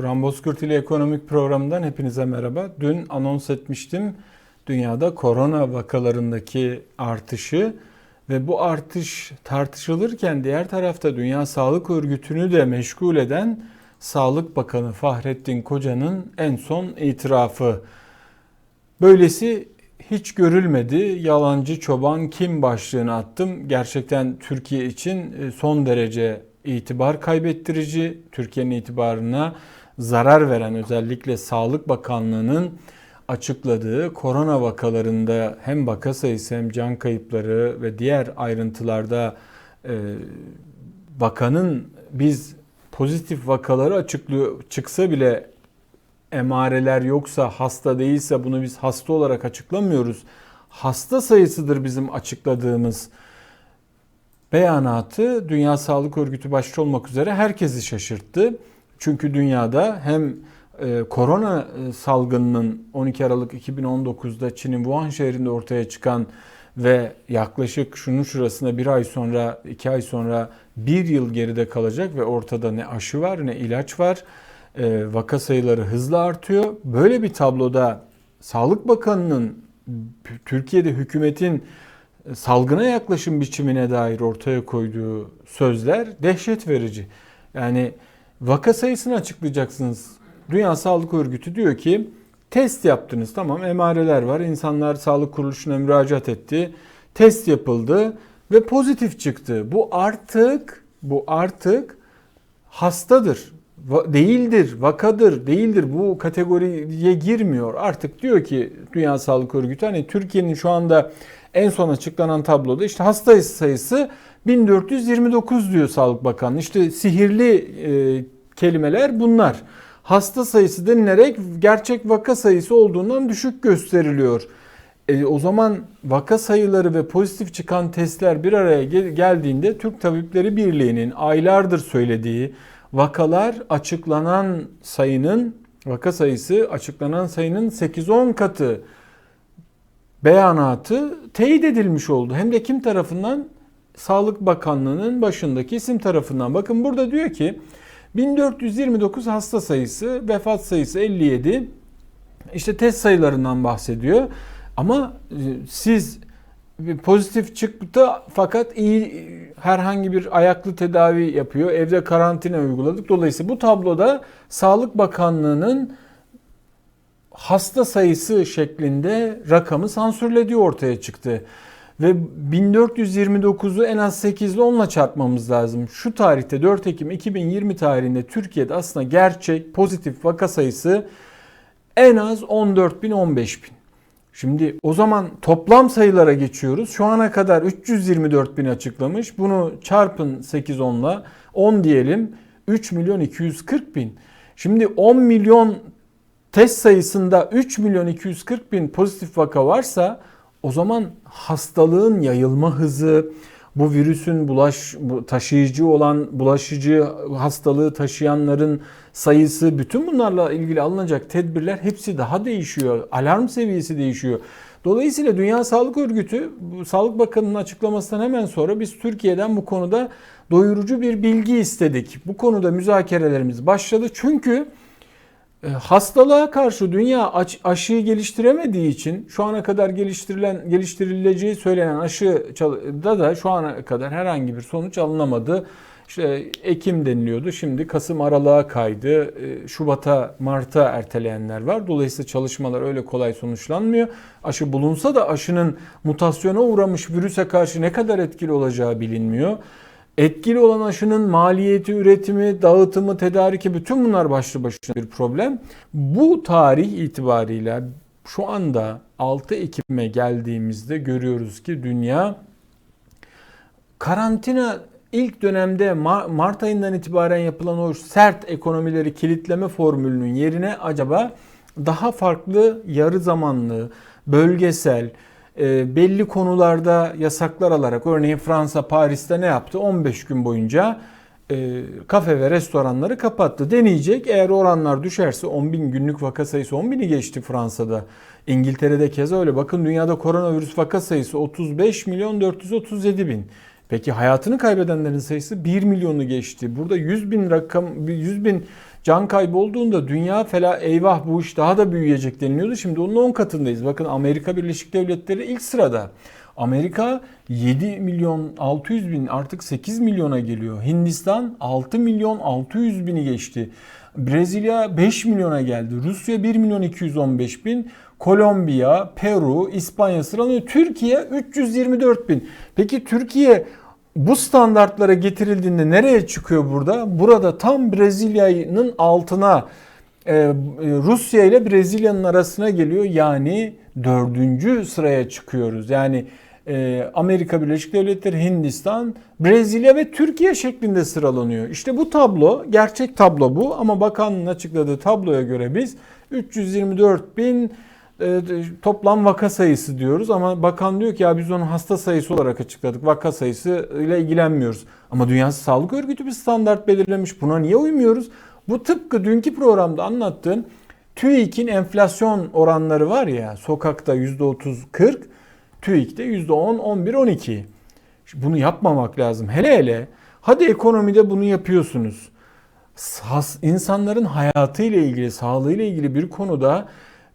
Turan Bozkurt ile ekonomik programından hepinize merhaba. Dün anons etmiştim dünyada korona vakalarındaki artışı ve bu artış tartışılırken diğer tarafta Dünya Sağlık Örgütü'nü de meşgul eden Sağlık Bakanı Fahrettin Koca'nın en son itirafı. Böylesi hiç görülmedi. Yalancı çoban kim başlığını attım. Gerçekten Türkiye için son derece itibar kaybettirici, Türkiye'nin itibarına zarar veren özellikle Sağlık Bakanlığı'nın açıkladığı korona vakalarında hem vaka sayısı hem can kayıpları ve diğer ayrıntılarda e, bakanın biz pozitif vakaları açıklıyor çıksa bile emareler yoksa hasta değilse bunu biz hasta olarak açıklamıyoruz. Hasta sayısıdır bizim açıkladığımız beyanatı Dünya Sağlık Örgütü başta olmak üzere herkesi şaşırttı. Çünkü dünyada hem e, korona e, salgınının 12 Aralık 2019'da Çin'in Wuhan şehrinde ortaya çıkan ve yaklaşık şunun şurasında bir ay sonra, iki ay sonra bir yıl geride kalacak ve ortada ne aşı var ne ilaç var. E, vaka sayıları hızla artıyor. Böyle bir tabloda Sağlık Bakanı'nın Türkiye'de hükümetin salgına yaklaşım biçimine dair ortaya koyduğu sözler dehşet verici. Yani vaka sayısını açıklayacaksınız. Dünya Sağlık Örgütü diyor ki test yaptınız tamam emareler var. İnsanlar sağlık kuruluşuna müracaat etti. Test yapıldı ve pozitif çıktı. Bu artık bu artık hastadır. Değildir, vakadır, değildir. Bu kategoriye girmiyor. Artık diyor ki Dünya Sağlık Örgütü hani Türkiye'nin şu anda en son açıklanan tabloda işte hasta sayısı 1429 diyor Sağlık Bakanlığı. İşte sihirli e, kelimeler bunlar. Hasta sayısı denilerek gerçek vaka sayısı olduğundan düşük gösteriliyor. E, o zaman vaka sayıları ve pozitif çıkan testler bir araya gel- geldiğinde Türk Tabipleri Birliği'nin aylardır söylediği vakalar açıklanan sayının vaka sayısı açıklanan sayının 8-10 katı beyanatı teyit edilmiş oldu. Hem de kim tarafından? Sağlık Bakanlığı'nın başındaki isim tarafından. Bakın burada diyor ki 1429 hasta sayısı, vefat sayısı 57. İşte test sayılarından bahsediyor. Ama e, siz pozitif çıktı fakat iyi herhangi bir ayaklı tedavi yapıyor. Evde karantina uyguladık. Dolayısıyla bu tabloda Sağlık Bakanlığı'nın hasta sayısı şeklinde rakamı sansürlediği ortaya çıktı. Ve 1429'u en az 8 ile 10'la çarpmamız lazım. Şu tarihte 4 Ekim 2020 tarihinde Türkiye'de aslında gerçek pozitif vaka sayısı en az 14 bin 15 bin. Şimdi o zaman toplam sayılara geçiyoruz. Şu ana kadar 324 bin açıklamış. Bunu çarpın 8-10'la 10 diyelim 3 milyon 240 bin. Şimdi 10 milyon test sayısında 3 milyon 240 bin pozitif vaka varsa o zaman hastalığın yayılma hızı, bu virüsün bulaş taşıyıcı olan bulaşıcı hastalığı taşıyanların sayısı bütün bunlarla ilgili alınacak tedbirler hepsi daha değişiyor. Alarm seviyesi değişiyor. Dolayısıyla Dünya Sağlık Örgütü Sağlık Bakanı'nın açıklamasından hemen sonra biz Türkiye'den bu konuda doyurucu bir bilgi istedik. Bu konuda müzakerelerimiz başladı. Çünkü hastalığa karşı dünya aşıyı geliştiremediği için şu ana kadar geliştirilen geliştirileceği söylenen aşıda da şu ana kadar herhangi bir sonuç alınamadı. İşte Ekim deniliyordu. Şimdi Kasım aralığa kaydı. E, Şubat'a, Mart'a erteleyenler var. Dolayısıyla çalışmalar öyle kolay sonuçlanmıyor. Aşı bulunsa da aşının mutasyona uğramış virüse karşı ne kadar etkili olacağı bilinmiyor. Etkili olan aşının maliyeti, üretimi, dağıtımı, tedariki bütün bunlar başlı başına bir problem. Bu tarih itibariyle şu anda 6 Ekim'e geldiğimizde görüyoruz ki dünya karantina ilk dönemde Mart ayından itibaren yapılan o sert ekonomileri kilitleme formülünün yerine acaba daha farklı yarı zamanlı, bölgesel, belli konularda yasaklar alarak örneğin Fransa Paris'te ne yaptı? 15 gün boyunca e, kafe ve restoranları kapattı. Deneyecek eğer oranlar düşerse 10 bin günlük vaka sayısı 10 bini geçti Fransa'da. İngiltere'de keza öyle. Bakın dünyada koronavirüs vaka sayısı 35 milyon 437 bin. Peki hayatını kaybedenlerin sayısı 1 milyonu geçti. Burada 100 bin rakam 100 bin can kaybı olduğunda dünya fela eyvah bu iş daha da büyüyecek deniliyordu. Şimdi onun 10 katındayız. Bakın Amerika Birleşik Devletleri ilk sırada. Amerika 7 milyon 600 bin artık 8 milyona geliyor. Hindistan 6 milyon 600 bini geçti. Brezilya 5 milyona geldi. Rusya 1 milyon 215 bin. Kolombiya, Peru, İspanya sıralanıyor. Türkiye 324 bin. Peki Türkiye bu standartlara getirildiğinde nereye çıkıyor burada? Burada tam Brezilya'nın altına e, Rusya ile Brezilya'nın arasına geliyor. Yani dördüncü sıraya çıkıyoruz. Yani e, Amerika Birleşik Devletleri, Hindistan, Brezilya ve Türkiye şeklinde sıralanıyor. İşte bu tablo, gerçek tablo bu ama bakanın açıkladığı tabloya göre biz 324 bin e, toplam vaka sayısı diyoruz ama bakan diyor ki ya biz onu hasta sayısı olarak açıkladık. Vaka sayısı ile ilgilenmiyoruz. Ama Dünya Sağlık Örgütü bir standart belirlemiş. Buna niye uymuyoruz? Bu tıpkı dünkü programda anlattığım TÜİK'in enflasyon oranları var ya sokakta %30-40, TÜİK'te %10, 11, 12. Bunu yapmamak lazım. Hele hele hadi ekonomide bunu yapıyorsunuz. İnsanların hayatıyla ilgili, sağlığıyla ilgili bir konuda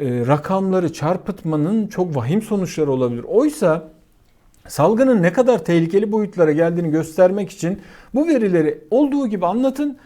rakamları çarpıtmanın çok vahim sonuçları olabilir. Oysa salgının ne kadar tehlikeli boyutlara geldiğini göstermek için bu verileri olduğu gibi anlatın.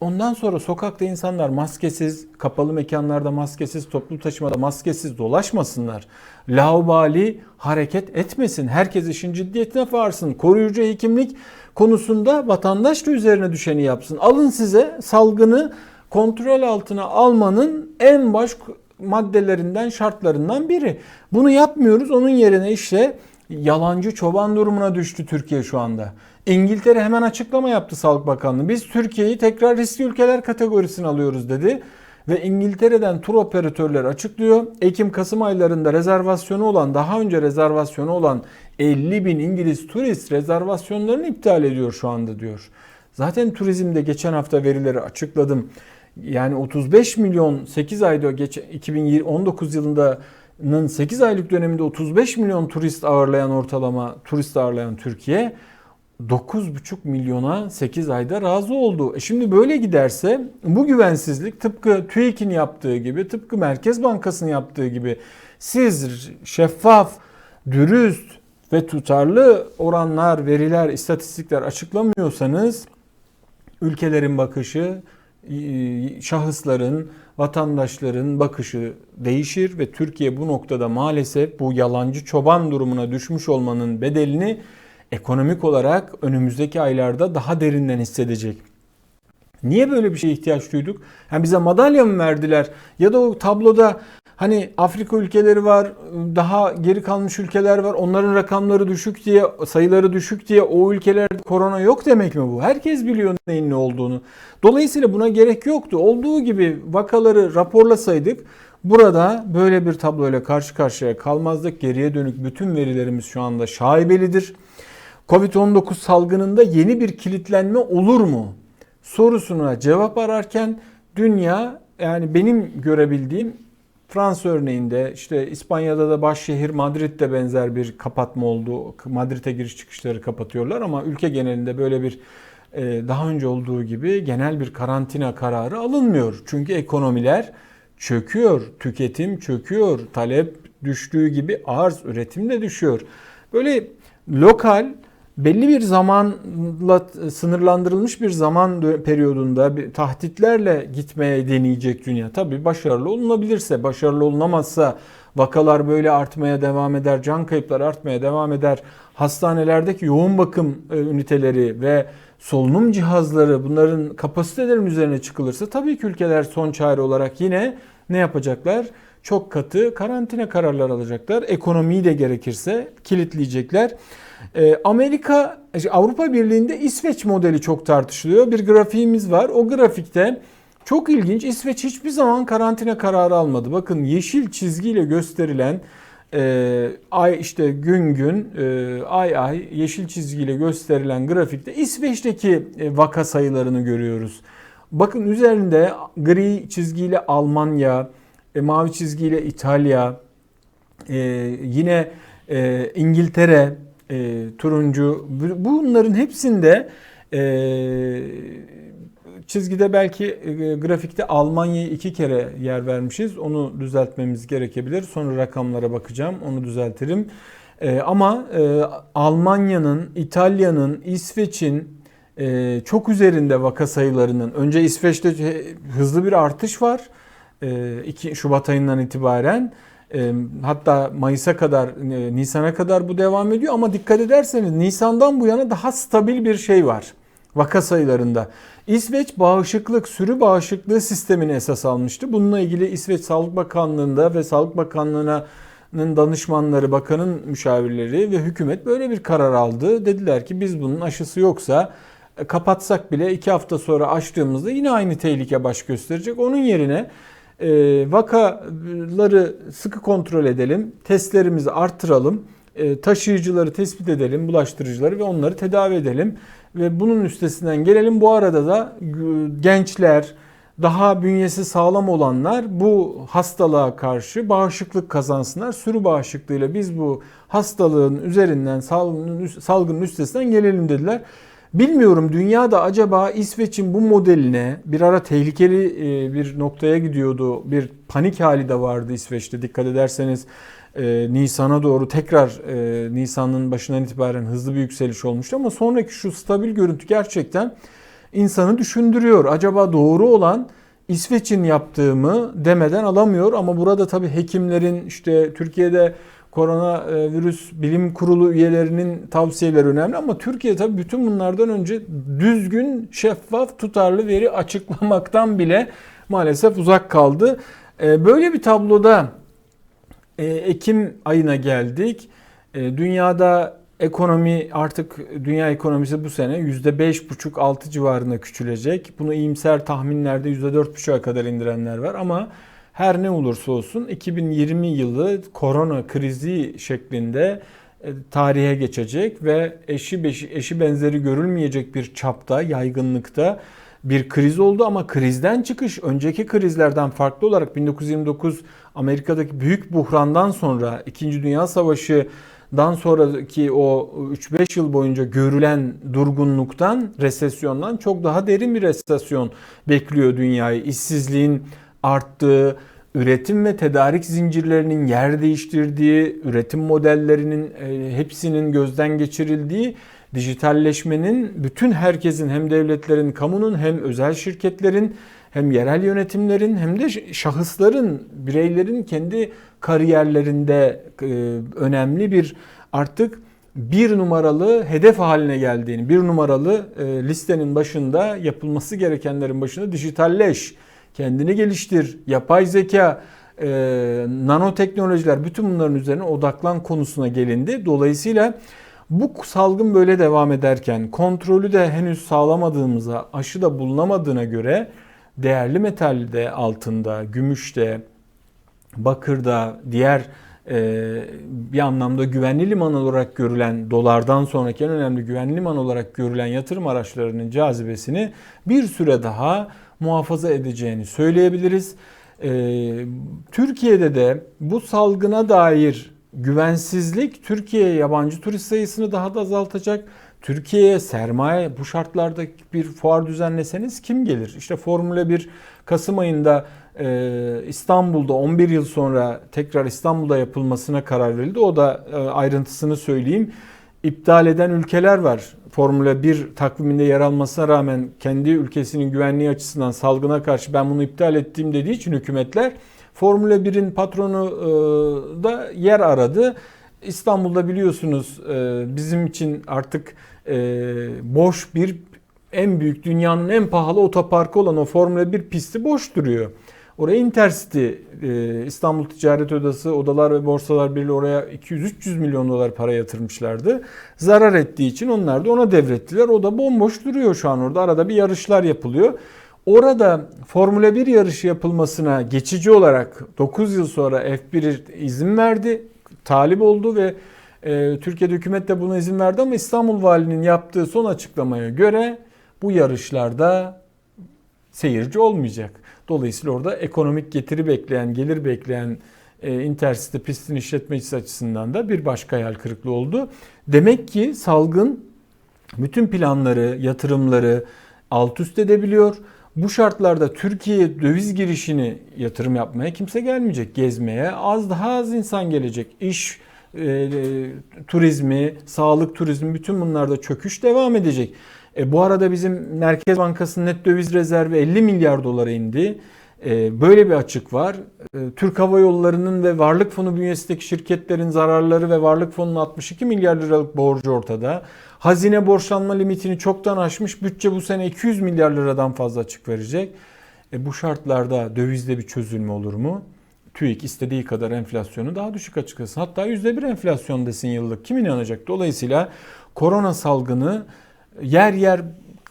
Ondan sonra sokakta insanlar maskesiz, kapalı mekanlarda maskesiz, toplu taşımada maskesiz dolaşmasınlar. Laubali hareket etmesin. Herkes işin ciddiyetine varsın. Koruyucu hekimlik konusunda vatandaş da üzerine düşeni yapsın. Alın size salgını kontrol altına almanın en baş maddelerinden, şartlarından biri. Bunu yapmıyoruz. Onun yerine işte yalancı çoban durumuna düştü Türkiye şu anda. İngiltere hemen açıklama yaptı Sağlık Bakanlığı. Biz Türkiye'yi tekrar riskli ülkeler kategorisine alıyoruz dedi. Ve İngiltere'den tur operatörler açıklıyor. Ekim-Kasım aylarında rezervasyonu olan, daha önce rezervasyonu olan 50 bin İngiliz turist rezervasyonlarını iptal ediyor şu anda diyor. Zaten turizmde geçen hafta verileri açıkladım. Yani 35 milyon 8 ayda geç 2019 yılında'nın 8 aylık döneminde 35 milyon turist ağırlayan ortalama turist ağırlayan Türkiye 9,5 milyona 8 ayda razı oldu. E şimdi böyle giderse bu güvensizlik tıpkı TÜİK'in yaptığı gibi, tıpkı Merkez Bankası'nın yaptığı gibi siz şeffaf, dürüst ve tutarlı oranlar, veriler, istatistikler açıklamıyorsanız ülkelerin bakışı şahısların, vatandaşların bakışı değişir ve Türkiye bu noktada maalesef bu yalancı çoban durumuna düşmüş olmanın bedelini ekonomik olarak önümüzdeki aylarda daha derinden hissedecek. Niye böyle bir şeye ihtiyaç duyduk? Yani bize madalya mı verdiler? Ya da o tabloda Hani Afrika ülkeleri var, daha geri kalmış ülkeler var. Onların rakamları düşük diye, sayıları düşük diye o ülkelerde korona yok demek mi bu? Herkes biliyor neyin ne olduğunu. Dolayısıyla buna gerek yoktu. Olduğu gibi vakaları raporlasaydık burada böyle bir tabloyla karşı karşıya kalmazdık. Geriye dönük bütün verilerimiz şu anda şaibelidir. Covid-19 salgınında yeni bir kilitlenme olur mu? Sorusuna cevap ararken dünya yani benim görebildiğim Fransa örneğinde işte İspanya'da da başşehir Madrid'de benzer bir kapatma oldu. Madrid'e giriş çıkışları kapatıyorlar ama ülke genelinde böyle bir e, daha önce olduğu gibi genel bir karantina kararı alınmıyor. Çünkü ekonomiler çöküyor, tüketim çöküyor, talep düştüğü gibi arz, üretim de düşüyor. Böyle lokal belli bir zamanla sınırlandırılmış bir zaman periyodunda bir tahtitlerle gitmeye deneyecek dünya. Tabi başarılı olunabilirse, başarılı olunamazsa vakalar böyle artmaya devam eder, can kayıpları artmaya devam eder. Hastanelerdeki yoğun bakım e, üniteleri ve solunum cihazları bunların kapasitelerin üzerine çıkılırsa tabii ki ülkeler son çare olarak yine ne yapacaklar? Çok katı karantina kararları alacaklar. Ekonomiyi de gerekirse kilitleyecekler. Ee, Amerika, Avrupa Birliği'nde İsveç modeli çok tartışılıyor. Bir grafiğimiz var. O grafikte çok ilginç İsveç hiçbir zaman karantina kararı almadı. Bakın yeşil çizgiyle gösterilen e, ay işte gün gün e, ay ay yeşil çizgiyle gösterilen grafikte İsveç'teki e, vaka sayılarını görüyoruz. Bakın üzerinde gri çizgiyle Almanya, e, mavi çizgiyle İtalya, e, yine e, İngiltere, e, turuncu bu- bunların hepsinde e, çizgide belki e, grafikte Almanya'yı iki kere yer vermişiz. Onu düzeltmemiz gerekebilir. Sonra rakamlara bakacağım. Onu düzeltirim. E, ama e, Almanya'nın, İtalya'nın, İsveç'in e, çok üzerinde vaka sayılarının önce İsveç'te e, hızlı bir artış var. E, 2 Şubat ayından itibaren hatta Mayıs'a kadar, e, Nisan'a kadar bu devam ediyor ama dikkat ederseniz Nisan'dan bu yana daha stabil bir şey var vaka sayılarında. İsveç bağışıklık, sürü bağışıklığı sistemini esas almıştı. Bununla ilgili İsveç Sağlık Bakanlığı'nda ve Sağlık Bakanlığı'nın danışmanları, bakanın müşavirleri ve hükümet böyle bir karar aldı. Dediler ki biz bunun aşısı yoksa e, kapatsak bile iki hafta sonra açtığımızda yine aynı tehlike baş gösterecek. Onun yerine vakaları sıkı kontrol edelim, testlerimizi arttıralım, e, taşıyıcıları tespit edelim, bulaştırıcıları ve onları tedavi edelim ve bunun üstesinden gelelim. Bu arada da gençler, daha bünyesi sağlam olanlar bu hastalığa karşı bağışıklık kazansınlar. Sürü bağışıklığıyla biz bu hastalığın üzerinden salgının üstesinden gelelim dediler. Bilmiyorum dünyada acaba İsveç'in bu modeline bir ara tehlikeli e, bir noktaya gidiyordu. Bir panik hali de vardı İsveç'te dikkat ederseniz. e, Nisan'a doğru tekrar e, Nisan'ın başından itibaren hızlı bir yükseliş olmuştu ama sonraki şu stabil görüntü gerçekten insanı düşündürüyor. Acaba doğru olan İsveç'in yaptığımı demeden alamıyor ama burada tabii hekimlerin işte Türkiye'de koronavirüs bilim kurulu üyelerinin tavsiyeleri önemli ama Türkiye tabii bütün bunlardan önce düzgün, şeffaf, tutarlı veri açıklamaktan bile maalesef uzak kaldı. Ee, Böyle bir tabloda e, Ekim ayına geldik. E, Dünyada ekonomi artık dünya ekonomisi bu sene %5,5-6 civarında küçülecek. Bunu iyimser tahminlerde %4,5'a kadar indirenler var ama her ne olursa olsun 2020 yılı korona krizi şeklinde e, tarihe geçecek ve eşi eşi benzeri görülmeyecek bir çapta, yaygınlıkta bir kriz oldu ama krizden çıkış önceki krizlerden farklı olarak 1929 Amerika'daki büyük buhrandan sonra 2. Dünya Savaşı'dan sonraki o 3-5 yıl boyunca görülen durgunluktan, resesyondan çok daha derin bir resesyon bekliyor dünyayı. İşsizliğin arttığı, üretim ve tedarik zincirlerinin yer değiştirdiği, üretim modellerinin e, hepsinin gözden geçirildiği, dijitalleşmenin bütün herkesin hem devletlerin, kamunun hem özel şirketlerin hem yerel yönetimlerin hem de şahısların, bireylerin kendi kariyerlerinde e, önemli bir artık bir numaralı hedef haline geldiğini, bir numaralı e, listenin başında yapılması gerekenlerin başında dijitalleş, kendini geliştir, yapay zeka, e, nanoteknolojiler bütün bunların üzerine odaklan konusuna gelindi. Dolayısıyla bu salgın böyle devam ederken kontrolü de henüz sağlamadığımıza, aşı da bulunamadığına göre değerli metalde altında, gümüşte, bakırda, diğer e, bir anlamda güvenli liman olarak görülen dolardan sonraki en önemli güvenli liman olarak görülen yatırım araçlarının cazibesini bir süre daha muhafaza edeceğini söyleyebiliriz. E, Türkiye'de de bu salgına dair güvensizlik Türkiye'ye yabancı turist sayısını daha da azaltacak. Türkiye'ye sermaye bu şartlarda bir fuar düzenleseniz kim gelir? İşte Formula 1 Kasım ayında e, İstanbul'da 11 yıl sonra tekrar İstanbul'da yapılmasına karar verildi. O da e, ayrıntısını söyleyeyim. İptal eden ülkeler var. Formula 1 takviminde yer almasına rağmen kendi ülkesinin güvenliği açısından salgına karşı ben bunu iptal ettiğim dediği için hükümetler Formula 1'in patronu e, da yer aradı. İstanbul'da biliyorsunuz e, bizim için artık e, boş bir en büyük dünyanın en pahalı otoparkı olan o Formula 1 pisti boş duruyor. Oraya Intercity, İstanbul Ticaret Odası, Odalar ve Borsalar Birliği oraya 200-300 milyon dolar para yatırmışlardı. Zarar ettiği için onlar da ona devrettiler. O da bomboş duruyor şu an orada. Arada bir yarışlar yapılıyor. Orada Formula 1 yarışı yapılmasına geçici olarak 9 yıl sonra F1 izin verdi, talip oldu ve e, Türkiye'de hükümet de buna izin verdi ama İstanbul Valinin yaptığı son açıklamaya göre bu yarışlarda seyirci olmayacak. Dolayısıyla orada ekonomik getiri bekleyen, gelir bekleyen e, Intercity pistin işletmecisi açısından da bir başka hayal kırıklığı oldu. Demek ki salgın bütün planları, yatırımları alt üst edebiliyor. Bu şartlarda Türkiye döviz girişini yatırım yapmaya kimse gelmeyecek. Gezmeye az daha az insan gelecek. İş e, e, turizmi, sağlık turizmi bütün bunlarda çöküş devam edecek. E, bu arada bizim Merkez Bankası'nın net döviz rezervi 50 milyar dolara indi. E, böyle bir açık var. E, Türk Hava Yolları'nın ve Varlık Fonu bünyesindeki şirketlerin zararları ve Varlık Fonu'nun 62 milyar liralık borcu ortada. Hazine borçlanma limitini çoktan aşmış. Bütçe bu sene 200 milyar liradan fazla açık verecek. E, bu şartlarda dövizde bir çözülme olur mu? TÜİK istediği kadar enflasyonu daha düşük açıklasın. Hatta %1 enflasyon desin yıllık. Kim inanacak? Dolayısıyla korona salgını yer yer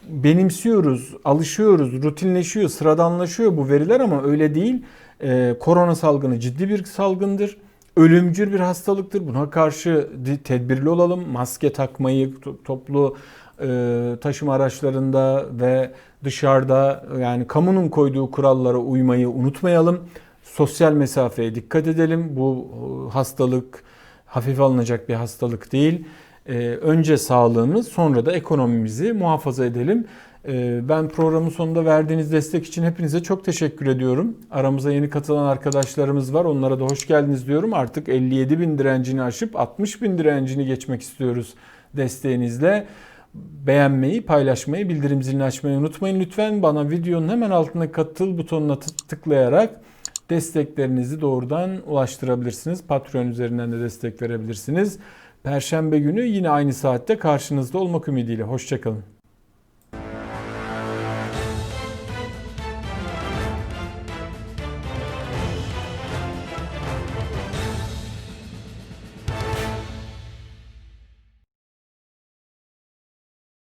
benimsiyoruz, alışıyoruz, rutinleşiyor, sıradanlaşıyor bu veriler ama öyle değil. Ee, korona salgını ciddi bir salgındır. Ölümcül bir hastalıktır. Buna karşı tedbirli olalım. Maske takmayı toplu e, taşıma araçlarında ve dışarıda yani kamunun koyduğu kurallara uymayı unutmayalım. Sosyal mesafeye dikkat edelim. Bu e, hastalık hafif alınacak bir hastalık değil. Ee, önce sağlığımız sonra da ekonomimizi muhafaza edelim. Ee, ben programın sonunda verdiğiniz destek için hepinize çok teşekkür ediyorum. Aramıza yeni katılan arkadaşlarımız var. Onlara da hoş geldiniz diyorum. Artık 57 bin direncini aşıp 60 bin direncini geçmek istiyoruz desteğinizle. Beğenmeyi, paylaşmayı, bildirim zilini açmayı unutmayın. Lütfen bana videonun hemen altına katıl butonuna tıklayarak desteklerinizi doğrudan ulaştırabilirsiniz. Patreon üzerinden de destek verebilirsiniz. Perşembe günü yine aynı saatte karşınızda olmak ümidiyle. Hoşçakalın.